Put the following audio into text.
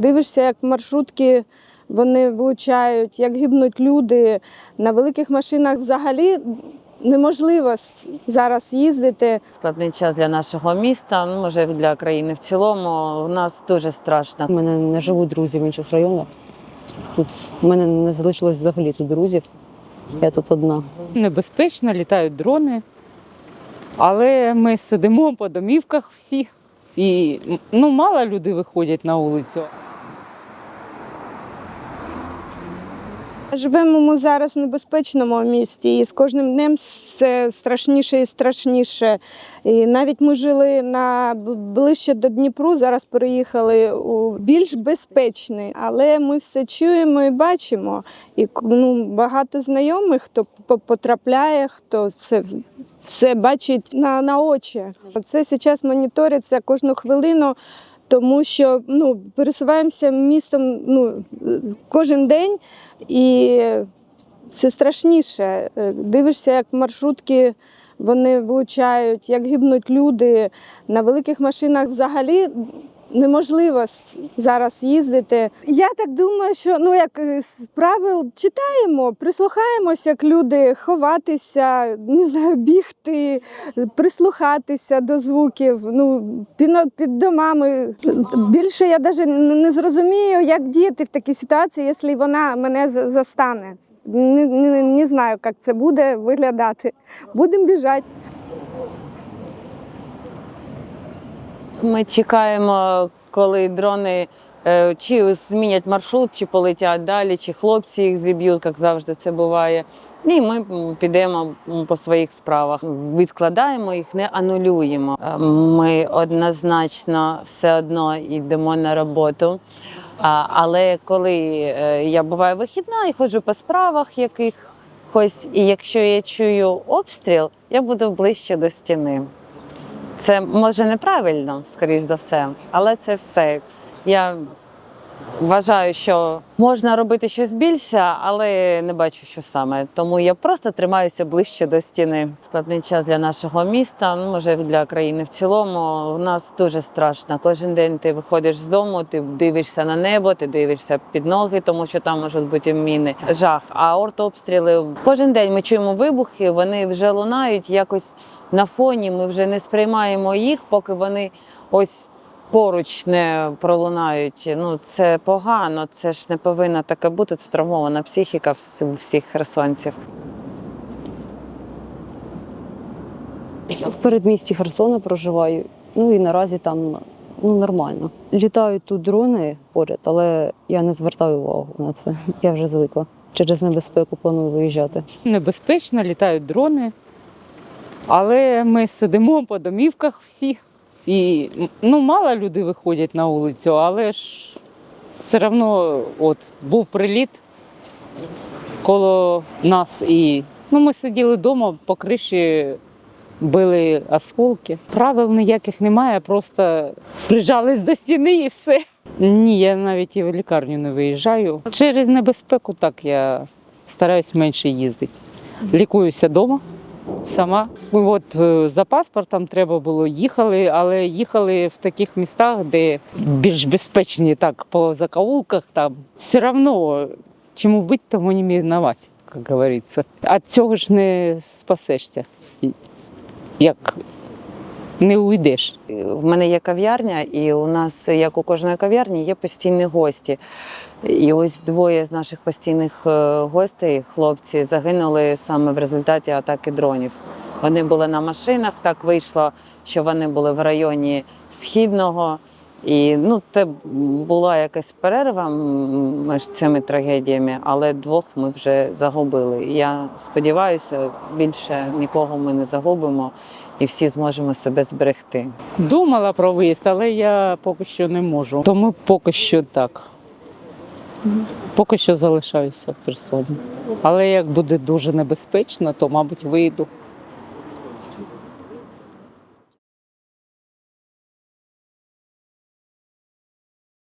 Дивишся, як маршрутки вони влучають, як гибнуть люди. На великих машинах взагалі неможливо зараз їздити. Складний час для нашого міста, ну може для країни в цілому. У нас дуже страшно. У мене не живуть друзі в інших районах. Тут у мене не залишилось взагалі тут друзів. Я тут одна. Небезпечно, літають дрони, але ми сидимо по домівках всі. І ну, мало люди виходять на вулицю. Живемо ми зараз в небезпечному місті, і з кожним днем все страшніше і страшніше. І навіть ми жили на ближче до Дніпру, зараз переїхали у більш безпечний, але ми все чуємо і бачимо. І ну, багато знайомих, хто потрапляє, хто це все бачить на, на очі. Це зараз моніториться кожну хвилину. Тому що ну, пересуваємося містом ну, кожен день, і це страшніше. Е, Дивишся, як маршрутки вони влучають, як гибнуть люди. На великих машинах взагалі неможливо зараз їздити. Я так думаю, що ну як е, з правил читаємо, прислухаємося, як люди ховатися, не знаю, бігти, прислухатися до звуків. Ну під, під домами. Більше я навіть не зрозумію, як діяти в такій ситуації, якщо вона мене застане. Не, не, не знаю, як це буде виглядати. Будемо біжати. Ми чекаємо, коли дрони е, чи змінять маршрут, чи полетять далі, чи хлопці їх зіб'ють, як завжди це буває. І ми підемо по своїх справах. Відкладаємо їх, не анулюємо. Е, Ми однозначно все одно йдемо на роботу. Але коли е, я буваю вихідна і ходжу по справах якихось, і якщо я чую обстріл, я буду ближче до стіни. Це може неправильно, скоріш за все, але це все. Я вважаю, що можна робити щось більше, але не бачу, що саме. Тому я просто тримаюся ближче до стіни. Складний час для нашого міста, ну може для країни в цілому. У нас дуже страшно. Кожен день ти виходиш з дому, ти дивишся на небо, ти дивишся під ноги, тому що там можуть бути міни. Жах. А ортобстріли кожен день ми чуємо вибухи, вони вже лунають якось на фоні. Ми вже не сприймаємо їх, поки вони ось поруч не пролунають. Ну це погано, це ж не повинно таке бути. Це травмована психіка у всіх херсонців. В передмісті Херсона проживаю. Ну і наразі там ну, нормально. Літають тут дрони поряд, але я не звертаю увагу на це. Я вже звикла. Через небезпеку планую виїжджати. Небезпечно, літають дрони, але ми сидимо по домівках всі. І ну, мало люди виходять на вулицю, але ж все одно от, був приліт коло нас і ну, ми сиділи вдома, по криші били осколки. Правил ніяких немає, просто прижались до стіни і все. Ні, я навіть і в лікарню не виїжджаю. Через небезпеку так я стараюсь менше їздити. Лікуюся вдома сама. От е, за паспортом треба було їхали, але їхали в таких містах, де більш безпечні, так, по закоулках там. Все одно, чому бути, тому не мінувати, як говориться. Від цього ж не спасешся. Як не уйдеш. В мене є кав'ярня, і у нас, як у кожної кав'ярні, є постійні гості. І ось двоє з наших постійних е, гостей, хлопці, загинули саме в результаті атаки дронів. Вони були на машинах. Так вийшло, що вони були в районі східного. І ну, це була якась перерва між цими трагедіями, але двох ми вже загубили. Я сподіваюся, більше нікого ми не загубимо і всі зможемо себе зберегти. Думала про виїзд, але я поки що не можу. Тому поки що так. Поки що залишаюся в Херсоні. Але як буде дуже небезпечно, то, мабуть, вийду.